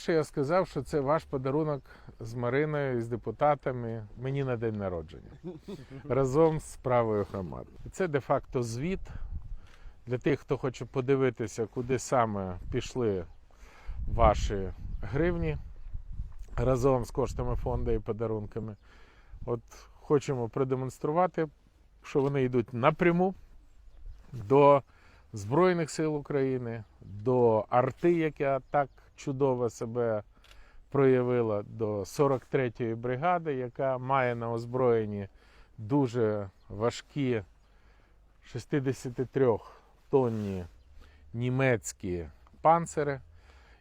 Що я сказав, що це ваш подарунок з Мариною, з депутатами мені на день народження разом з правою громадою. Це де-факто звіт для тих, хто хоче подивитися, куди саме пішли ваші гривні разом з коштами фонду і подарунками. От хочемо продемонструвати, що вони йдуть напряму до Збройних сил України, до арти, яка так чудово себе проявила, до 43-ї бригади, яка має на озброєнні дуже важкі 63-тонні німецькі панцири.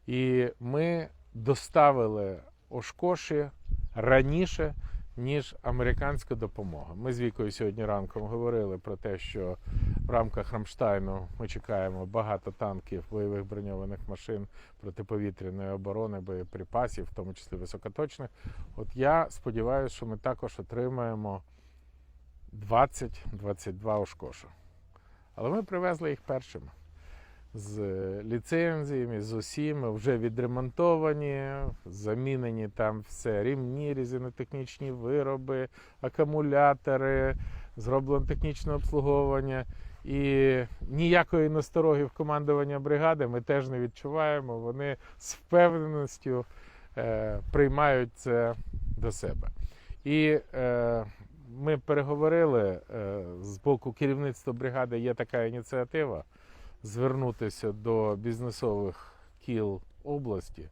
І ми доставили Ошкоші раніше, ніж американська допомога. Ми з Вікою сьогодні ранком говорили про те, що в рамках Рамштайну ми чекаємо багато танків, бойових броньованих машин протиповітряної оборони, боєприпасів, в тому числі високоточних. От я сподіваюся, що ми також отримаємо 20-22 Ошкоша. Але ми привезли їх першими. З ліцензіями, з усіми, вже відремонтовані, замінені там все, рівні, різинотехнічні вироби, акумулятори, зроблено технічне обслуговування. І ніякої настороги в командування бригади ми теж не відчуваємо. Вони з впевненістю е, приймають це до себе. І е, ми переговорили е, з боку керівництва бригади, є така ініціатива звернутися до бізнесових кіл області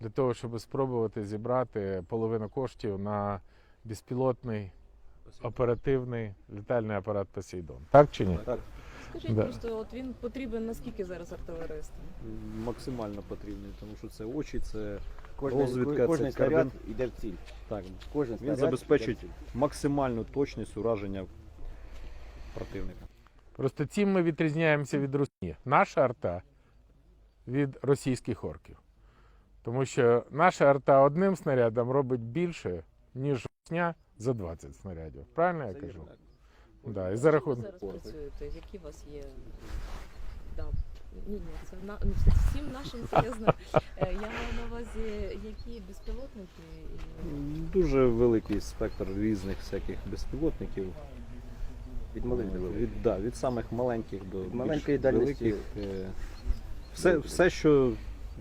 для того, щоб спробувати зібрати половину коштів на безпілотний оперативний літальний апарат Посейдон. Так чи ні? Так, Скажіть Да. просто, от він потрібен наскільки зараз артилеристам? максимально потрібний, тому що це очі, це Кожний, Розвідка кожний це снаряд карабин. йде в ціль. так, Кожен Він снаряд забезпечить в ціль. максимальну точність ураження противника. Просто цим ми відрізняємося від Русні. Наша арта від російських орків. Тому що наша арта одним снарядом робить більше, ніж Русня за 20 снарядів. Правильно я кажу? Да, і за рахунок. зараз працюєте? Які у вас є? Да. Ні, ні, це на ну, всім нашим це я знаю. Я маю на увазі, які безпілотники і Дуже великий спектр різних всяких безпілотників. Від малих до великих. від, да, від самих маленьких до Від більш дальності. великих. е, Все, все, що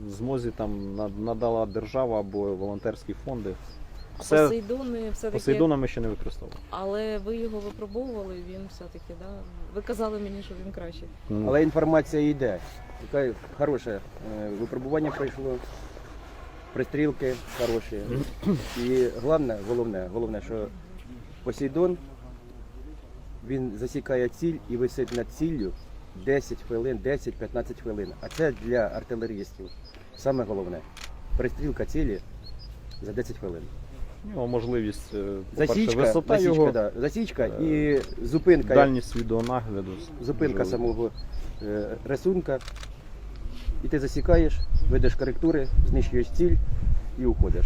в змозі там на- надала держава або волонтерські фонди. Все Посейдони все таки. Посейдона ми ще не використовували. Але ви його випробовували, він все-таки, да? Ви казали мені, що він кращий. Ну, Але інформація йде. Така хороше е, випробування пройшло, пристрілки хороші. І головне, головне, головне, що Посейдон він засікає ціль і висить над ціллю 10 хвилин, 10-15 хвилин. А це для артилерістів саме головне. Пристрілка цілі за 10 хвилин. У нього можливість, е, Засічка, висота засічка, його, да, засічка і зупинка, дальність відеонагляду. зупинка Дуже самого е, рисунка. І ти засікаєш, ведеш коректури, знищуєш ціль і уходиш.